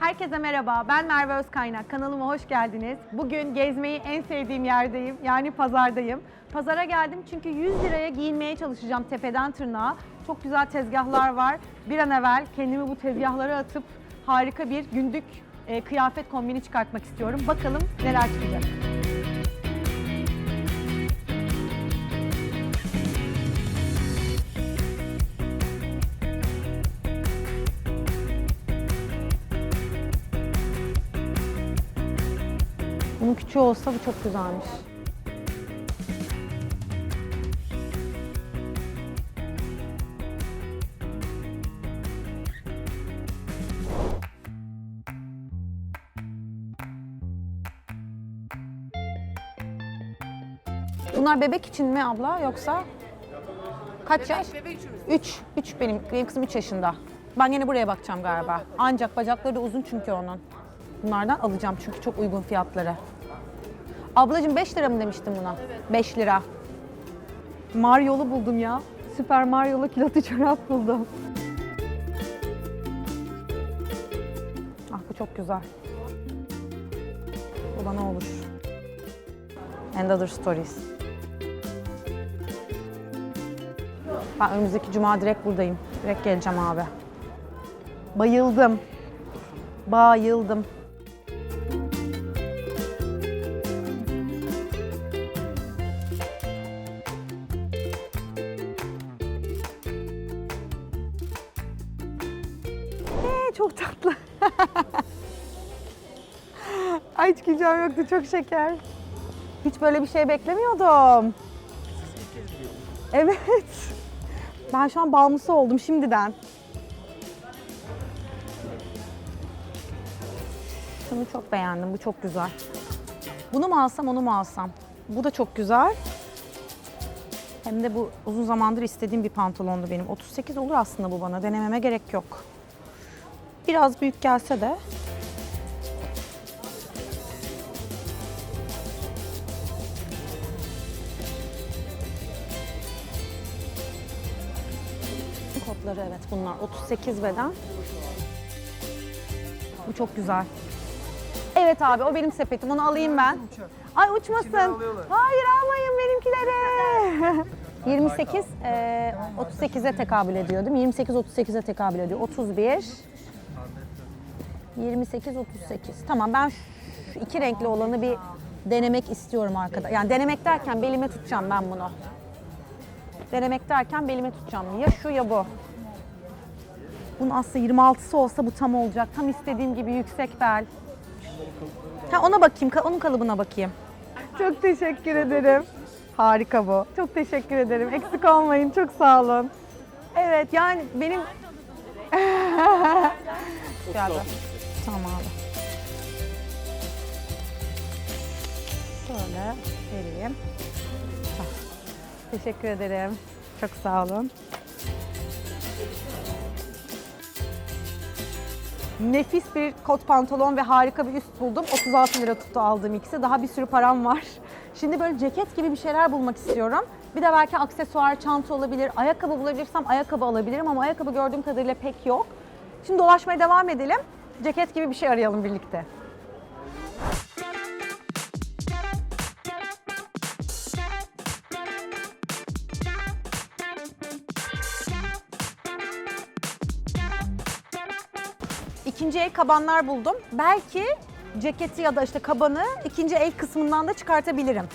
Herkese merhaba, ben Merve Özkaynak. Kanalıma hoş geldiniz. Bugün gezmeyi en sevdiğim yerdeyim, yani pazardayım. Pazara geldim çünkü 100 liraya giyinmeye çalışacağım tepeden tırnağa. Çok güzel tezgahlar var. Bir an evvel kendimi bu tezgahlara atıp harika bir günlük e, kıyafet kombini çıkartmak istiyorum. Bakalım neler çıkacak. Küçüğü olsa bu çok güzelmiş. Bunlar bebek için mi abla yoksa? Kaç yaş? 3. 3 benim, benim kızım 3 yaşında. Ben yine buraya bakacağım galiba. Ancak bacakları da uzun çünkü onun. Bunlardan alacağım çünkü çok uygun fiyatları. Ablacığım 5 lira mı demiştin buna? 5 lira. Mario'lu buldum ya. Süper Mario'lu kilotlu çorap buldum. Ah bu çok güzel. Bu bana olur. And other stories. Ben önümüzdeki cuma direkt buradayım. Direkt geleceğim abi. Bayıldım. Bayıldım. Ay hiç güleceğim yoktu. Çok şeker. Hiç böyle bir şey beklemiyordum. Evet. Ben şu an bağımlısı oldum şimdiden. Şunu çok beğendim. Bu çok güzel. Bunu mu alsam, onu mu alsam? Bu da çok güzel. Hem de bu uzun zamandır istediğim bir pantolondu benim. 38 olur aslında bu bana. Denememe gerek yok. Biraz büyük gelse de. Kotları evet bunlar. 38 beden. Bu çok güzel. Evet abi o benim sepetim. Onu alayım ben. Ay uçmasın. Hayır almayın benimkileri. 28 e, 38'e tekabül ediyor değil mi? 28 38'e tekabül ediyor. 31 28 38. Tamam ben şu iki renkli olanı bir denemek istiyorum arkada. Yani denemek derken belime tutacağım ben bunu. Denemek derken belime tutacağım. Ya şu ya bu. Bunun aslında 26'sı olsa bu tam olacak. Tam istediğim gibi yüksek bel. Ha ona bakayım, ka- onun kalıbına bakayım. Çok teşekkür ederim. Harika bu. Çok teşekkür ederim. Eksik olmayın. Çok sağ olun. Evet yani benim... Geldi. Tamam abi. Şöyle vereyim. Teşekkür ederim. Çok sağ olun. Nefis bir kot pantolon ve harika bir üst buldum. 36 lira tuttu aldığım ikisi. Daha bir sürü param var. Şimdi böyle ceket gibi bir şeyler bulmak istiyorum. Bir de belki aksesuar, çanta olabilir. Ayakkabı bulabilirsem ayakkabı alabilirim ama ayakkabı gördüğüm kadarıyla pek yok. Şimdi dolaşmaya devam edelim. Ceket gibi bir şey arayalım birlikte. İkinci el kabanlar buldum. Belki ceketi ya da işte kabanı ikinci el kısmından da çıkartabilirim.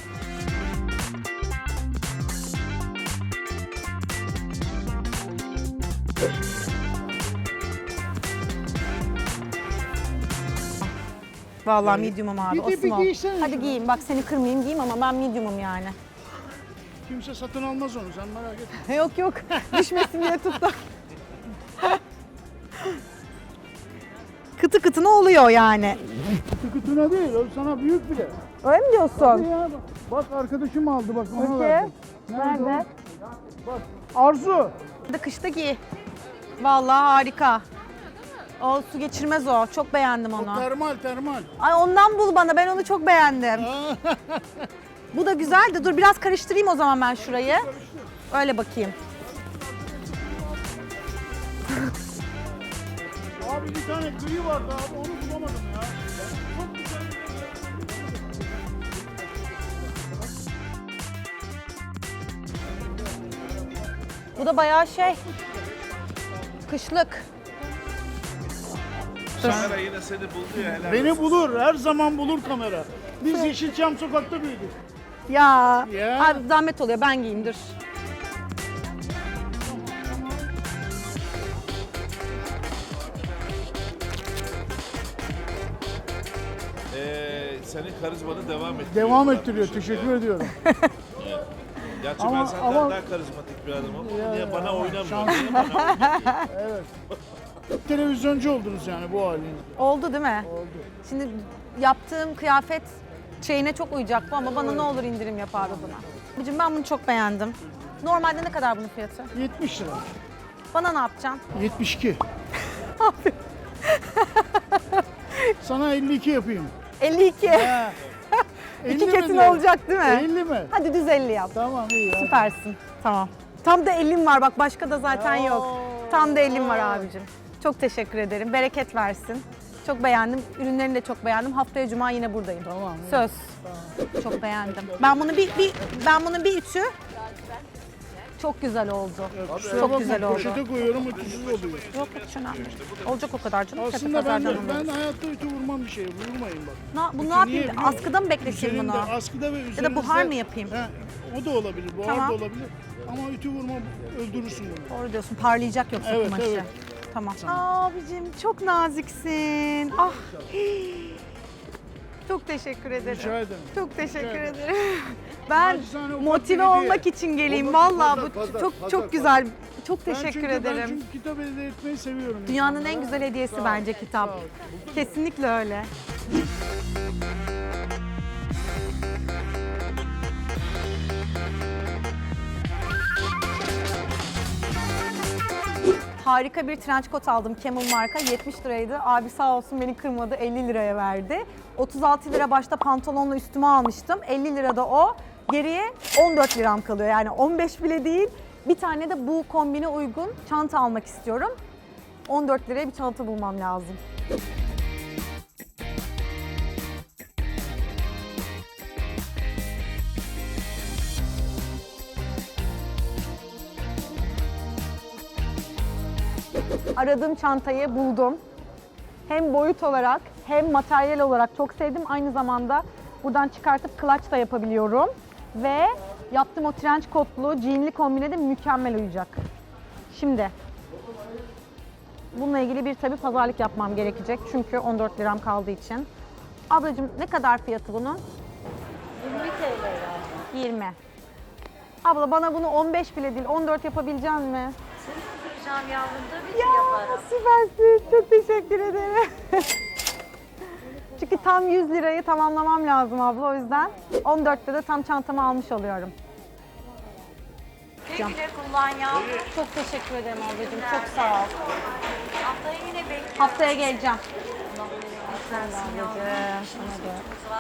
Vallahi medium'um abi. Bir de bir giysene Hadi giyeyim. Bak seni kırmayayım giyeyim ama ben medium'um yani. Kimse satın almaz onu sen merak etme. yok yok. Düşmesin diye tuttum. Kıtı kıtına oluyor yani. Tıkıtına değil o sana büyük bile. Öyle mi diyorsun? Ya bak, bak arkadaşım aldı bak ona Peki. verdim. Nerede? o? Bak Arzu. De kışta giy. Vallahi harika. O su geçirmez o. Çok beğendim onu. Termal termal. Ay ondan bul bana. Ben onu çok beğendim. Bu da güzeldi. Dur biraz karıştırayım o zaman ben şurayı. Öyle bakayım. bir tane gri vardı abi onu bulamadım ya. Çok güzel Bu da bayağı şey. Kışlık. Kamera yine seni buldu ya helal Beni olsun. bulur, her zaman bulur kamera. Biz şey- Yeşilçam sokakta büyüdük. Ya. Ya. Abi zahmet oluyor ben giyeyim dur. Karizmanı devam ettiriyor. Devam bu ettiriyor. Teşekkür ya. ediyorum. Gerçi ben Ama- senden ama- daha karizmatik bir adamım. Ya, Niye ya, bana ama oynamıyor? şans- bana oynamıyor? Evet. Televizyoncu oldunuz yani bu haliniz. Oldu değil mi? Oldu. Şimdi yaptığım kıyafet şeyine çok uyacak bu ama bana ne olur indirim yap abi buna. Abicim ben bunu çok beğendim. Normalde ne kadar bunun fiyatı? 70 lira. Bana ne yapacaksın? 72. Sana 52 yapayım. 52. Ha. 50 İki mi kesin diyor? olacak değil mi? 50 mi? Hadi düz 50 yap. Tamam iyi. hadi. Süpersin. Tamam. Tam da 50'm var bak başka da zaten yok. Tam da 50'm var abicim. Çok teşekkür ederim. Bereket versin. Çok beğendim. Ürünlerini de çok beğendim. Haftaya cuma yine buradayım. Tamam. Söz. Çok beğendim. Ben bunu bir, bir ben bunu bir ütü çok güzel oldu. Kusura Çok güzel oldu. Poşete koyuyorum ütüsüz oluyor. Yok hiç önemli. değil. Olacak o kadar canım. Aslında ben, pazardan ben hayatta ütü vurmam bir şey. Vurmayın bak. Na, bunu ne yapayım? niye? Askıda mı bekleteyim bunu? Üzerinde, askıda ve üzerinizde. buhar mı yapayım? He, o da olabilir, buhar Tamam. da olabilir. Ama ütü vurma öldürürsün bunu. Doğru diyorsun. Parlayacak yoksa Evet, kumaşı. evet. Tamam. Abicim çok naziksin. Ah. Çok teşekkür ederim. Rica ederim. Çok teşekkür Rica ederim. ederim. Ben Naçizane ufak bir motive hediye. olmak için geleyim. Vallahi bu çok çok güzel. Çok Ben teşekkür çünkü, Ben ederim. çünkü kitap elde etmeyi seviyorum. Dünyanın insanlara. en güzel hediyesi Sağ ol, bence kitap. sağ ol. Kesinlikle öyle. Harika bir trench coat aldım Camel marka 70 liraydı. Abi sağ olsun beni kırmadı 50 liraya verdi. 36 lira başta pantolonla üstüme almıştım. 50 lira da o. Geriye 14 liram kalıyor yani 15 bile değil. Bir tane de bu kombine uygun çanta almak istiyorum. 14 liraya bir çanta bulmam lazım. Aradığım çantayı buldum. Hem boyut olarak hem materyal olarak çok sevdim. Aynı zamanda buradan çıkartıp clutch da yapabiliyorum. Ve yaptığım o trench coatlu, jeanli kombine de mükemmel uyacak. Şimdi bununla ilgili bir tabi pazarlık yapmam gerekecek. Çünkü 14 liram kaldığı için. Ablacığım ne kadar fiyatı bunun? 20 TL 20. Abla bana bunu 15 bile değil 14 yapabilecek mi? Hocam yavrum tabii ki Ya yaparım. süpersin. Çok teşekkür ederim. Çünkü tam 100 lirayı tamamlamam lazım abla o yüzden. 14'te de tam çantamı almış oluyorum. Güle güle kullan yavrum. Çok teşekkür ederim ablacığım. Çok sağ ol. Haftaya yine bekliyorum. Haftaya geleceğim. Sen Ablacığım.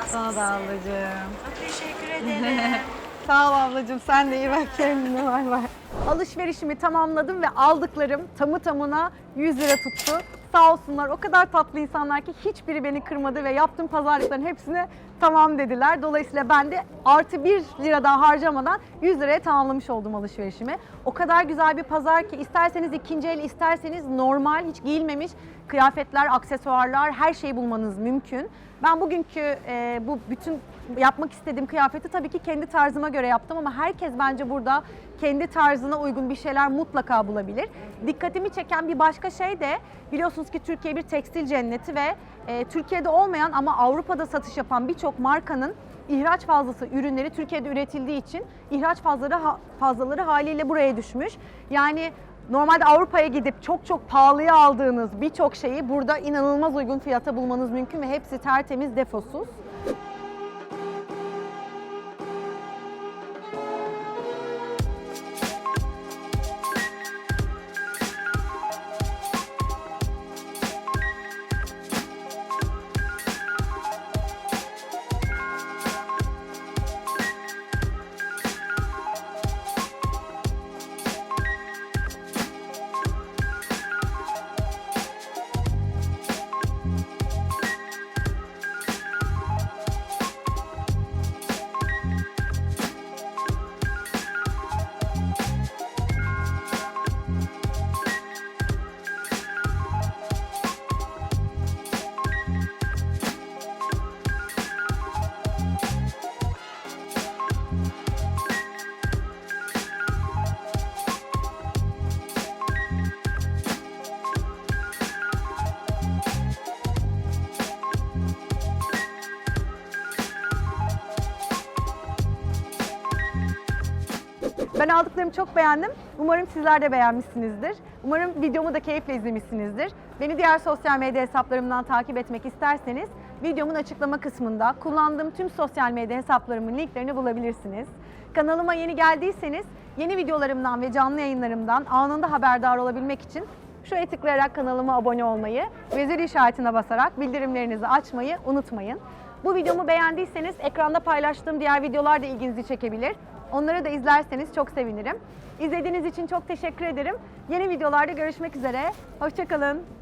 Sana da ablacığım. Çok teşekkür ederim. Sağ ol ablacığım. Sen de iyi bak kendine. Bay bay. Alışverişimi tamamladım ve aldıklarım tamı tamına 100 lira tuttu. Sağ olsunlar o kadar tatlı insanlar ki hiçbiri beni kırmadı ve yaptığım pazarlıkların hepsine tamam dediler. Dolayısıyla ben de artı 1 lira daha harcamadan 100 liraya tamamlamış oldum alışverişimi. O kadar güzel bir pazar ki isterseniz ikinci el isterseniz normal hiç giyilmemiş kıyafetler, aksesuarlar her şeyi bulmanız mümkün. Ben bugünkü e, bu bütün yapmak istediğim kıyafeti tabii ki kendi tarzıma göre yaptım ama herkes bence burada kendi tarzına uygun bir şeyler mutlaka bulabilir. Dikkatimi çeken bir başka şey de biliyorsunuz ki Türkiye bir tekstil cenneti ve e, Türkiye'de olmayan ama Avrupa'da satış yapan birçok markanın ihraç fazlası ürünleri Türkiye'de üretildiği için ihraç fazlaları, fazlaları haliyle buraya düşmüş. Yani Normalde Avrupa'ya gidip çok çok pahalıya aldığınız birçok şeyi burada inanılmaz uygun fiyata bulmanız mümkün ve hepsi tertemiz, defosuz. Ben aldıklarımı çok beğendim. Umarım sizler de beğenmişsinizdir. Umarım videomu da keyifle izlemişsinizdir. Beni diğer sosyal medya hesaplarımdan takip etmek isterseniz videomun açıklama kısmında kullandığım tüm sosyal medya hesaplarımın linklerini bulabilirsiniz. Kanalıma yeni geldiyseniz yeni videolarımdan ve canlı yayınlarımdan anında haberdar olabilmek için şuraya tıklayarak kanalıma abone olmayı ve zil işaretine basarak bildirimlerinizi açmayı unutmayın. Bu videomu beğendiyseniz ekranda paylaştığım diğer videolar da ilginizi çekebilir. Onları da izlerseniz çok sevinirim. İzlediğiniz için çok teşekkür ederim. Yeni videolarda görüşmek üzere. Hoşçakalın.